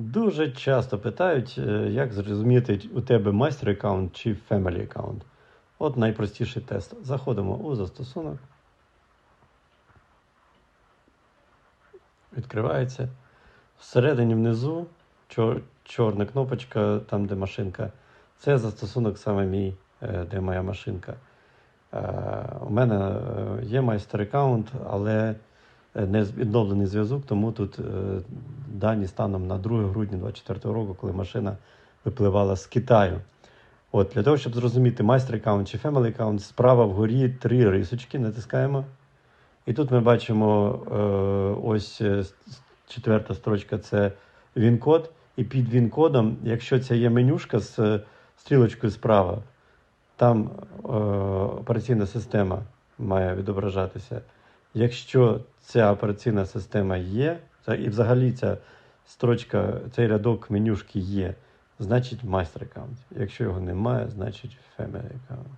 Дуже часто питають, е, як зрозуміти, у тебе майстер аккаунт чи family аккаунт. От найпростіший тест. Заходимо у застосунок. Відкривається. Всередині внизу чор- чорна кнопочка, там, де машинка. Це застосунок саме мій, е, де моя машинка. Е, У мене є майстер аккаунт, але не з- відновлений зв'язок, тому тут е, дані станом на 2 грудня 2024 року, коли машина випливала з Китаю. От, для того, щоб зрозуміти майстер аккаунт чи family аккаунт, справа вгорі три рисочки, натискаємо. І тут ми бачимо е, ось е, четверта строчка це він-код. І під він-кодом, якщо це є менюшка з е, стрілочкою справа, там е, операційна система має відображатися. Якщо ця операційна система є, і взагалі ця строчка, цей рядок менюшки є, значить майстер аккаунт. Якщо його немає, значить family аккаунт.